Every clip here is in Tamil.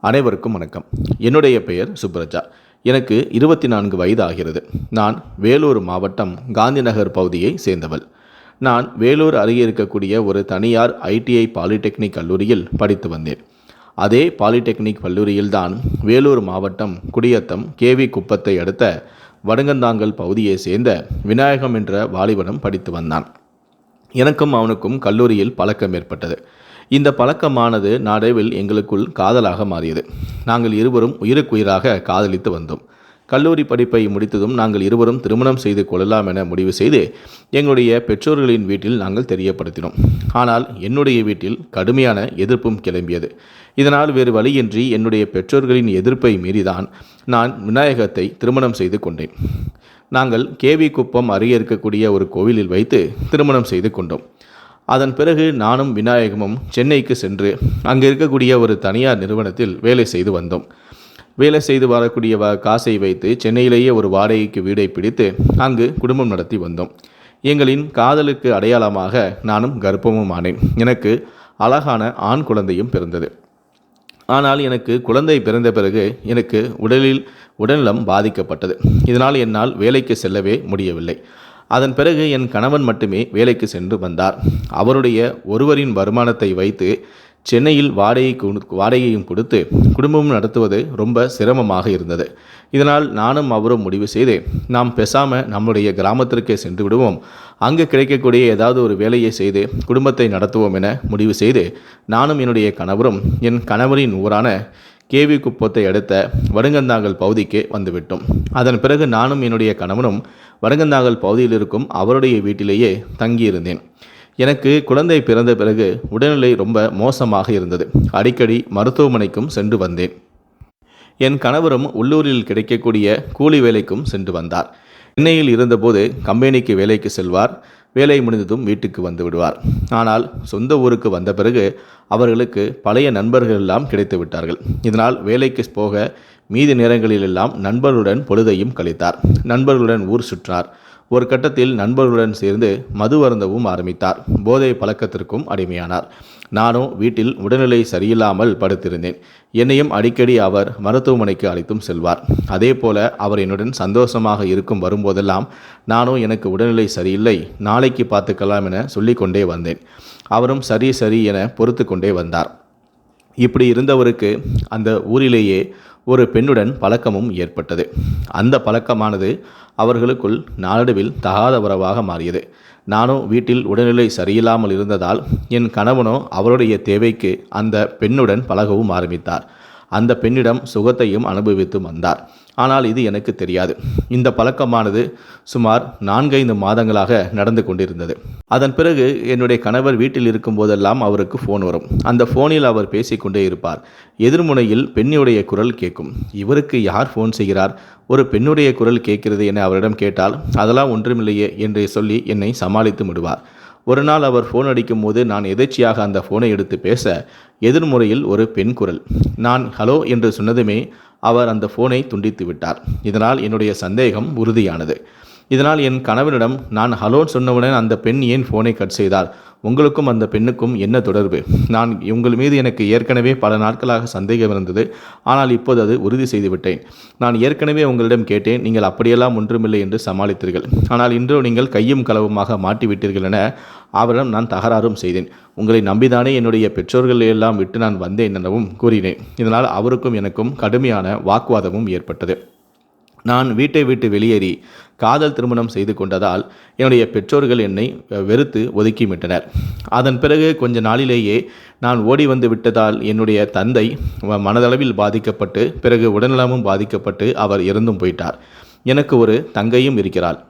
அனைவருக்கும் வணக்கம். என்னுடைய பெயர் சுப்ரஜா. எனக்கு இருபத்தி நான்கு வயது ஆகிறது நான் வேலூர் மாவட்டம் காந்திநகர் பகுதியை சேர்ந்தவள். நான் வேலூர் அருகே இருக்கக்கூடிய ஒரு தனியார் ஐடிஐ பாலிடெக்னிக் கல்லூரியில் படித்து வந்தேன். அதே பாலிடெக்னிக் கல்லூரியில்தான் வேலூர் மாவட்டம் குடியத்தம் கேவி குப்பத்தை அடுத்த வடங்கந்தாங்கல் பகுதியை சேர்ந்த விநாயகம் என்ற வாலிபனும் படித்து வந்தான். எனக்கும் அவனுக்கும் கல்லூரியில் பழக்கம் ஏற்பட்டது. இந்த பழக்கமானது நாடைவில் எங்களுக்குள் காதலாக மாறியது. நாங்கள் இருவரும் உயிருக்குயிராக காதலித்து வந்தோம். கல்லூரி படிப்பை முடித்ததும் நாங்கள் இருவரும் திருமணம் செய்து கொள்ளலாம் என முடிவு செய்து எங்களுடைய பெற்றோர்களின் வீட்டில் நாங்கள் தெரியப்படுத்தினோம். ஆனால் என்னுடைய வீட்டில் கடுமையான எதிர்ப்பும் கிளம்பியது. இதனால் வேறு வழியின்றி என்னுடைய பெற்றோர்களின் எதிர்ப்பை மீறிதான் நான் விநாயகத்தை திருமணம் செய்து கொண்டேன். நாங்கள் கேவி குப்பம் அருகே இருக்கக்கூடிய ஒரு கோவிலில் வைத்து திருமணம் செய்து கொண்டோம். அதன் பிறகு நானும் விநாயகமும் சென்னைக்கு சென்று அங்கே இருக்கக்கூடிய ஒரு தனியார் நிறுவனத்தில் வேலை செய்து வந்தோம். வேலை செய்து வரக்கூடிய வ காசை வைத்து சென்னையிலேயே ஒரு வாடகைக்கு வீடை பிடித்து அங்கு குடும்பம் நடத்தி வந்தோம். எங்களின் காதலுக்கு அடையாளமாக நானும் கர்ப்பமும் ஆனேன். எனக்கு அழகான ஆண் குழந்தையும் பிறந்தது. ஆனால் எனக்கு குழந்தை பிறந்த பிறகு எனக்கு உடலில் உடல்நலம் பாதிக்கப்பட்டது. இதனால் என்னால் வேலைக்கு செல்லவே முடியவில்லை. அதன் பிறகு என் கணவன் மட்டுமே வேலைக்கு சென்று வந்தார். அவருடைய ஒருவரின் வருமானத்தை வைத்து சென்னையில் வாடகை வாடகையும் கொடுத்து குடும்பமும் நடத்துவது ரொம்ப சிரமமாக இருந்தது. இதனால் நானும் அவரும் முடிவு செய்து நாம் பேசாமல் நம்முடைய கிராமத்திற்கே சென்று விடுவோம். அங்கு கிடைக்கக்கூடிய ஏதாவது ஒரு வேலையை செய்து குடும்பத்தை நடத்துவோம் என முடிவு செய்து நானும் என்னுடைய கணவரும் என் கணவரின் ஊரான கேவி குப்பத்தை அடுத்த வருங்கந்தாங்கல் பகுதிக்கு வந்துவிட்டோம். அதன் பிறகு நானும் என்னுடைய கணவனும் வருங்கந்தாங்கல் பகுதியில் இருக்கும் அவருடைய வீட்டிலேயே தங்கியிருந்தேன். எனக்கு குழந்தை பிறந்த பிறகு உடல்நிலை ரொம்ப மோசமாக இருந்தது. அடிக்கடி மருத்துவமனைக்கும் சென்று வந்தேன். என் கணவரும் உள்ளூரில் கிடைக்கக்கூடிய கூலி வேலைக்கும் சென்று வந்தார். சென்னையில் இருந்தபோது கம்பெனிக்கு வேலைக்கு செல்வார். வேலை முடிந்ததும் வீட்டுக்கு வந்து விடுவார். ஆனால் சொந்த ஊருக்கு வந்த பிறகு அவர்களுக்கு பழைய நண்பர்கள் எல்லாம் கிடைத்து விட்டார்கள். இதனால் வேலைக்கு போக மீதி நேரங்களிலெல்லாம் நண்பர்களுடன் பொழுதையும் கழித்தார். நண்பர்களுடன் ஊர் சுற்றார். ஒரு கட்டத்தில் நண்பர்களுடன் சேர்ந்து மது அருந்தவும் ஆரம்பித்தார். போதை பழக்கத்திற்கும் அடிமையானார். நானும் வீட்டில் உடல்நிலை சரியில்லாமல் படுத்திருந்தேன். என்னையும் அடிக்கடி அவர் மருத்துவமனைக்கு அழைத்தும் செல்வார். அதே போல அவர் என்னுடன் சந்தோஷமாக இருக்கும் வரும்போதெல்லாம் நானும் எனக்கு உடல்நிலை சரியில்லை நாளைக்கு பார்த்துக்கலாம் என சொல்லிக்கொண்டே வந்தேன். அவரும் சரி சரி என பொறுத்து கொண்டே வந்தார். இப்படி இருந்தவருக்கு அந்த ஊரிலேயே ஒரு பெண்ணுடன் பழக்கமும் ஏற்பட்டது. அந்த பழக்கமானது அவர்களுக்குள் நாளடைவில் தகாத உறவாக மாறியது. நானும் வீட்டில் உடல்நிலை சரியில்லாமல் இருந்ததால் என் கணவனோ அவருடைய தேவைக்கு அந்த பெண்ணுடன் பழகவும் ஆரம்பித்தார். அந்த பெண்ணிடம் சுகத்தையும் அனுபவித்து வந்தார். ஆனால் இது எனக்கு தெரியாது. இந்த பழக்கமானது சுமார் நான்கைந்து மாதங்களாக நடந்து கொண்டிருந்தது. அதன் பிறகு என்னுடைய கணவர் வீட்டில் இருக்கும் போதெல்லாம் அவருக்கு ஃபோன் வரும். அந்த ஃபோனில் அவர் பேசிக்கொண்டே இருப்பார். எதிர்முனையில் பெண்ணுடைய குரல் கேட்கும். இவருக்கு யார் ஃபோன் செய்கிறார்? ஒரு பெண்ணுடைய குரல் கேட்கிறது என அவரிடம் கேட்டால் அதெல்லாம் ஒன்றுமில்லையே என்று சொல்லி என்னை சமாளித்து விடுவார். ஒரு நாள் அவர் ஃபோன் அடிக்கும் போது நான் எதேச்சியாக அந்த ஃபோனை எடுத்து பேச எதிர்முறையில் ஒரு பெண் குரல் நான் ஹலோ என்று சொன்னதுமே அவர் அந்த ஃபோனை துண்டித்து விட்டார். இதனால் என்னுடைய சந்தேகம் உறுதியானது. இதனால் என் கணவனிடம் நான் ஹலோன் சொன்னவுடன் அந்த பெண் ஏன் ஃபோனை கட் செய்தார் உங்களுக்கும் அந்த பெண்ணுக்கும் என்ன தொடர்பு? நான் உங்கள் மீது எனக்கு ஏற்கனவே பல நாட்களாக சந்தேகம் இருந்தது. ஆனால் இப்போது அது உறுதி செய்துவிட்டேன் நான் ஏற்கனவே உங்களிடம் கேட்டேன். நீங்கள் அப்படியெல்லாம் ஒன்றுமில்லை என்று சமாளித்தீர்கள். ஆனால் இன்று நீங்கள் கையும் களவுமாக மாட்டிவிட்டீர்கள் என அவரிடம் நான் தகராறும் செய்தேன். உங்களை நம்பிதானே என்னுடைய பெற்றோர்கள் எல்லாம் விட்டு நான் வந்தேன் எனவும் கூறினேன். இதனால் அவருக்கும் எனக்கும் கடுமையான வாக்குவாதமும் ஏற்பட்டது. நான் வீட்டை விட்டு வெளியேறி காதல் திருமணம் செய்து கொண்டதால் என்னுடைய பெற்றோர்கள் என்னை வெறுத்து ஒதுக்கிவிட்டனர். அதன் பிறகு கொஞ்ச நாளிலேயே நான் ஓடி வந்து விட்டதால் என்னுடைய தந்தை வ- மனதளவில் பாதிக்கப்பட்டு பிறகு உடல்நலமும் பாதிக்கப்பட்டு அவர் இறந்தும் போயிட்டார். எனக்கு ஒரு தங்கையும் இருக்கிறாள்.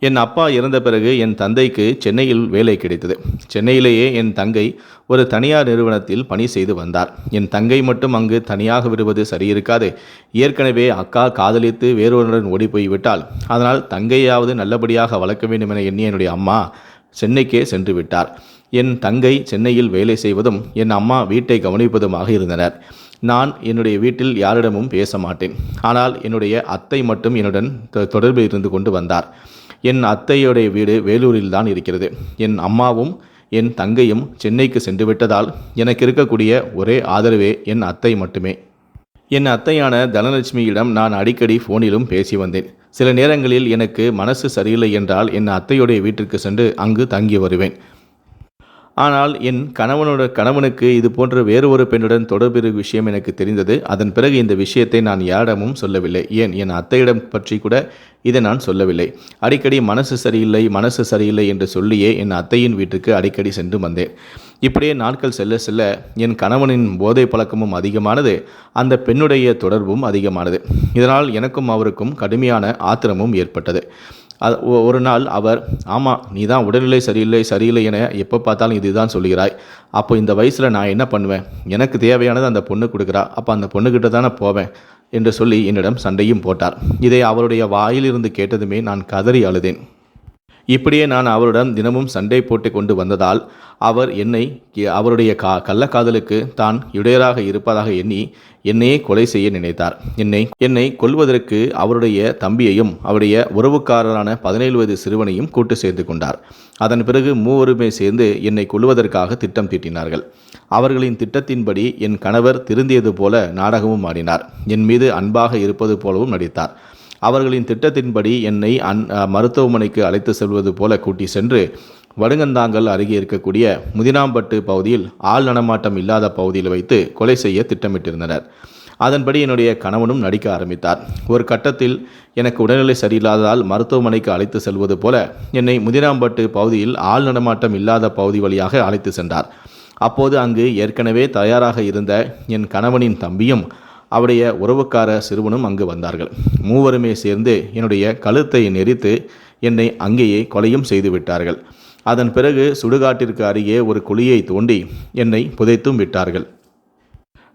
என் அப்பா இறந்த பிறகு என் தந்தைக்கு சென்னையில் வேலை கிடைத்தது. சென்னையிலேயே என் தங்கை ஒரு தனியார் நிறுவனத்தில் பணி செய்து வந்தார். என் தங்கை மட்டும் அங்கு தனியாக விடுவது சரியிருக்காது. ஏற்கனவே அக்கா காதலித்து வேறொருடன் ஓடி போய்விட்டால் அதனால் தங்கையாவது நல்லபடியாக வளர்க்க வேண்டும் என எண்ணி என்னுடைய அம்மா சென்னைக்கே சென்று விட்டார். என் தங்கை சென்னையில் வேலை செய்வதும் என் அம்மா வீட்டை கவனிப்பதுமாக இருந்தனர். நான் என்னுடைய வீட்டில் யாரிடமும் பேச மாட்டேன். ஆனால் என்னுடைய அத்தை மட்டும் என்னுடன் தொ- தொடர்பில் இருந்து கொண்டு வந்தார். என் அத்தையுடைய வீடு வேலூரில் தான் இருக்கிறது. என் அம்மாவும் என் தங்கையும் சென்னைக்கு சென்று விட்டதால் எனக்கு இருக்கக்கூடிய ஒரே ஆதரவே என் அத்தை மட்டுமே. என் அத்தையான தனலட்சுமியிடம் நான் அடிக்கடி ஃபோனிலும் பேசி வந்தேன். சில நேரங்களில் எனக்கு மனசு சரியில்லை என்றால் என் அத்தையுடைய வீட்டிற்கு சென்று அங்கு தங்கி வருவேன். ஆனால் என் கணவனோட கணவனுக்கு இது போன்ற வேறு ஒரு பெண்ணுடன் தொடர்பு விஷயம் எனக்கு தெரிந்தது. அதன் பிறகு இந்த விஷயத்தை நான் யாரிடமும் சொல்லவில்லை. ஏன்? என் அத்தையிடம் பற்றி கூட இதை நான் சொல்லவில்லை. அடிக்கடி மனசு சரியில்லை மனசு சரியில்லை என்று சொல்லியே என் அத்தையின் வீட்டுக்கு அடிக்கடி சென்று வந்தேன். இப்படியே நாட்கள் செல்ல செல்ல என் கணவனின் போதை பழக்கமும் அதிகமானது அந்த பெண்ணுடைய தொடர்பும் அதிகமானது. இதனால் எனக்கும் அவருக்கும் கடுமையான ஆத்திரமும் ஏற்பட்டது. ஒரு நாள் அவர் ஆமாம் நீ தான் உடல்நிலை சரியில்லை சரியில்லை என எப்போ பார்த்தாலும் இதுதான் சொல்கிறாய். அப்போ இந்த வயசில் நான் என்ன பண்ணுவேன்? எனக்கு தேவையானது அந்த பொண்ணு கொடுக்குறா. அப்போ அந்த பொண்ணுக்கிட்ட தானே போவேன்? என்று சொல்லி என்னிடம் சண்டையும் போட்டார். இதை அவருடைய வாயிலிருந்து கேட்டதுமே நான் கதறி அழுதேன். இப்படியே நான் அவருடன் தினமும் சண்டை போட்டு கொண்டு வந்ததால் அவர் என்னை அவருடைய கா கள்ளக்காதலுக்கு தான் இடையராக இருப்பதாக எண்ணி என்னையே கொலை செய்ய நினைத்தார். என்னை என்னை கொல்வதற்கு அவருடைய தம்பியையும் அவருடைய உறவுக்காரரான பதினேழு வயது சிறுவனையும் கூட்டு சேர்த்து கொண்டார். அதன் பிறகு மூவருமே சேர்ந்து என்னை கொல்வதற்காக திட்டம் தீட்டினார்கள். அவர்களின் திட்டத்தின்படி என் கணவர் திருந்தியது போல நாடகமும் ஆடினார். என் மீது அன்பாக இருப்பது போலவும் நடித்தார். அவர்களின் திட்டத்தின்படி என்னை அன் மருத்துவமனைக்கு அழைத்து செல்வது போல கூட்டி சென்று வடுங்கந்தாங்கல் அருகே இருக்கக்கூடிய முதினாம்பட்டு பகுதியில் ஆள் நடமாட்டம் இல்லாத பகுதியில் வைத்து கொலை செய்ய திட்டமிட்டிருந்தனர். அதன்படி என்னுடைய கணவனும் நடிக்க ஆரம்பித்தார். ஒரு கட்டத்தில் எனக்கு உடல்நிலை சரியில்லாததால் மருத்துவமனைக்கு அழைத்து செல்வது போல என்னை முதிராம்பட்டு பகுதியில் ஆள் நடமாட்டம் இல்லாத பகுதி வழியாக அழைத்து சென்றார். அப்போது அங்கு ஏற்கனவே தயாராக இருந்த என் கணவனின் தம்பியும் அவருடைய உறவுக்கார சிறுவனும் அங்கு வந்தார்கள். மூவருமே சேர்ந்து என்னுடைய கழுத்தை நெரித்து என்னை அங்கேயே கொலையும் செய்து விட்டார்கள். அதன் பிறகு சுடுகாட்டிற்கு அருகே ஒரு குழியை தோண்டி என்னை புதைத்தும் விட்டார்கள்.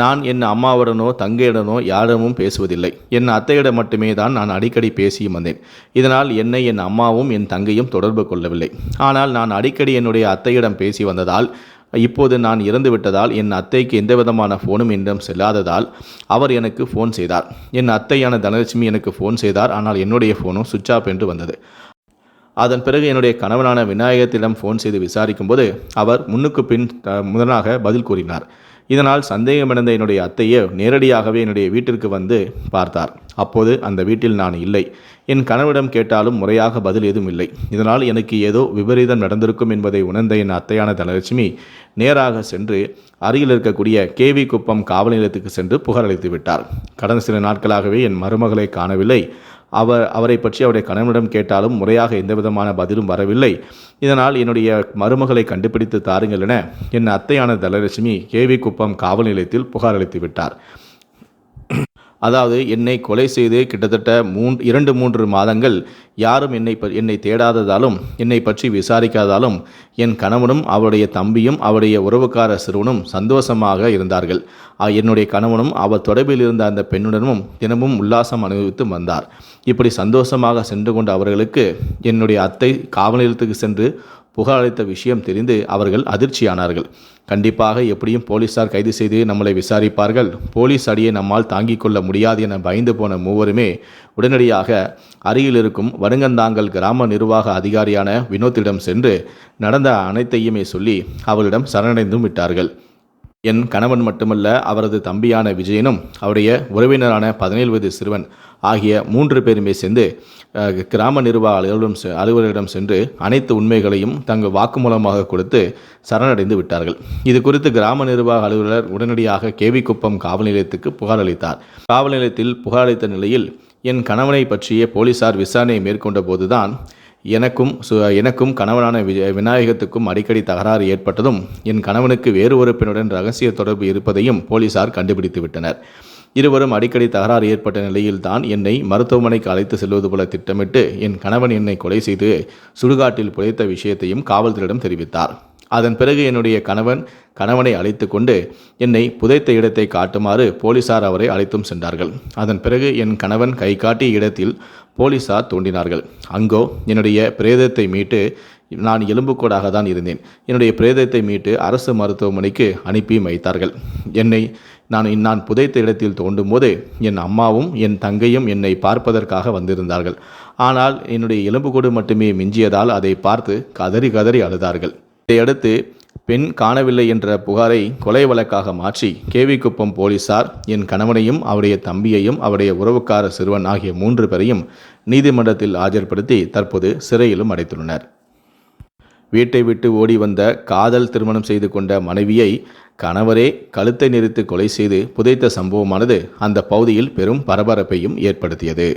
நான் என் அம்மாவுடனோ தங்கையுடனோ யாரிடமும் பேசுவதில்லை. என் அத்தையிடம் மட்டுமே தான் நான் அடிக்கடி பேசியும் வந்தேன். இதனால் என்னை என் அம்மாவும் என் தங்கையும் தொடர்பு கொள்ளவில்லை. ஆனால் நான் அடிக்கடி என்னுடைய அத்தையிடம் பேசி வந்ததால் இப்போது நான் இறந்து விட்டதால் என் அத்தைக்கு எந்தவிதமான ஃபோனும் என்னிடம் செல்லாததால் அவர் எனக்கு ஃபோன் செய்தார். என் அத்தையான தனலட்சுமி எனக்கு ஃபோன் செய்தார். ஆனால் என்னுடைய ஃபோனும் சுவிட்ச் ஆஃப் என்று வந்தது. அதன் பிறகு என்னுடைய கணவனான விநாயகத்திடம் ஃபோன் செய்து விசாரிக்கும்போது அவர் முன்னுக்கு பின் முதலாக பதில் கூறினார். இதனால் சந்தேகமடைந்த என்னுடைய அத்தையை நேரடியாகவே என்னுடைய வீட்டிற்கு வந்து பார்த்தார். அப்போது அந்த வீட்டில் நான் இல்லை. என் கணவனிடம் கேட்டாலும் முறையாக பதில் ஏதும் இல்லை. இதனால் எனக்கு ஏதோ விபரீதம் நடந்திருக்கும் என்பதை உணர்ந்த என் அத்தையான தனலட்சுமி நேராக சென்று அருகில் இருக்கக்கூடிய கேவி குப்பம் காவல் நிலையத்துக்கு சென்று புகார் அளித்து விட்டார். கடந்த சில நாட்களாகவே என் மருமகளை காணவில்லை. அவர் அவரை பற்றி அவருடைய கணவனிடம் கேட்டாலும் முறையாக எந்த விதமான பதிலும் வரவில்லை. இதனால் என்னுடைய மருமகளை கண்டுபிடித்து தாருங்கள் என என் அத்தையான தனலட்சுமி கேவி குப்பம் காவல் நிலையத்தில் புகார் அளித்து விட்டார். அதாவது என்னை கொலை செய்து கிட்டத்தட்ட மூன் இரண்டு மூன்று மாதங்கள் யாரும் என்னை ப- என்னை தேடாததாலும் என்னை பற்றி விசாரிக்காததாலும் என் கணவனும் அவருடைய தம்பியும் அவருடைய உறவுக்கார சிறுவனும் சந்தோஷமாக இருந்தார்கள். என்னுடைய கணவனும் அவர் தொடர்பில் இருந்த அந்த பெண்ணுடனும் தினமும் உல்லாசம் அனுபவித்து வந்தார். இப்படி சந்தோஷமாக சென்று கொண்ட அவர்களுக்கு என்னுடைய அத்தை காவல் நிலையத்துக்கு சென்று புகார் அளித்த விஷயம் தெரிந்து அவர்கள் அதிர்ச்சியானார்கள். கண்டிப்பாக எப்படியும் போலீசார் கைது செய்து நம்மளை விசாரிப்பார்கள். போலீஸ் அடியை நம்மால் தாங்கிக் கொள்ள முடியாது என பயந்து போன மூவருமே உடனடியாக அருகில் இருக்கும் வடுங்கந்தாங்கல் கிராம நிர்வாக அதிகாரியான வினோத்திடம் சென்று நடந்த அனைத்தையுமே சொல்லி அவளிடம் சரணடைந்தும் விட்டார்கள். என் கணவன் மட்டுமல்ல அவரது தம்பியான விஜயனும் அவருடைய உறவினரான பதினேழு வயது சிறுவன் ஆகிய மூன்று பேருமே சேர்ந்து கிராம நிர்வாக அலுவலகம் செ- அலுவலரிடம் சென்று அனைத்து உண்மைகளையும் தங்கள் வாக்குமூலமாக கொடுத்து சரணடைந்து விட்டார்கள். இது குறித்து கிராம நிர்வாக அலுவலர் உடனடியாக கேவிக்குப்பம் காவல் நிலையத்துக்கு புகார் அளித்தார். காவல் நிலையத்தில் புகார் அளித்த நிலையில் என் கணவனை பற்றிய போலீசார் விசாரணை மேற்கொண்ட போதுதான் எனக்கும் சு எனக்கும் கணவனான விஜய் விநாயகத்துக்கும் அடிக்கடி தகராறு ஏற்பட்டதும் என் கணவனுக்கு வேறு ஒரு பெண்ணுடன் ரகசிய தொடர்பு இருப்பதையும் போலீசார் கண்டுபிடித்து விட்டனர். இருவரும் அடிக்கடி தகராறு ஏற்பட்ட நிலையில்தான் என்னை மருத்துவமனைக்கு அழைத்து செல்வது போல திட்டமிட்டு என் கணவன் என்னை கொலை செய்து சுடுகாட்டில் புதைத்த விஷயத்தையும் காவல்துறையிடம் தெரிவித்தார். அதன் பிறகு என்னுடைய கணவன் கணவனை அழைத்து கொண்டு என்னை புதைத்த இடத்தை காட்டுமாறு போலீசார் அவரை அழைத்தும் சென்றார்கள். அதன் பிறகு என் கணவன் கை காட்டிய இடத்தில் போலீசார் தோண்டினார்கள். அங்கோ என்னுடைய பிரேதத்தை மீட்டு நான் எலும்புக்கூடாக தான் இருந்தேன். என்னுடைய பிரேதத்தை மீட்டு அரசு மருத்துவமனைக்கு அனுப்பி வைத்தார்கள். என்னை நான் நான் புதைத்த இடத்தில் தோண்டும் போது என் அம்மாவும் என் தங்கையும் என்னை பார்ப்பதற்காக வந்திருந்தார்கள். ஆனால் என்னுடைய எலும்புக்கூடு மட்டுமே மிஞ்சியதால் அதை பார்த்து கதறி கதறி அழுதார்கள். இதையடுத்து பெண் காணவில்லை என்ற புகாரை கொலை வழக்காக மாற்றி கேவிக்குப்பம் போலீசார் என் கணவனையும் அவருடைய தம்பியையும் அவருடைய உறவுக்கார சிறுவன் ஆகிய மூன்று பேரையும் நீதிமன்றத்தில் ஆஜர்படுத்தி தற்போது சிறையிலும் அடைத்துள்ளனர். வீட்டை விட்டு ஓடி வந்த காதல் திருமணம் செய்து கொண்ட மனைவியை கணவரே கழுத்தை நிறுத்து கொலை செய்து புதைத்த சம்பவமானது அந்த பகுதியில் பெரும் பரபரப்பையும் ஏற்படுத்தியது.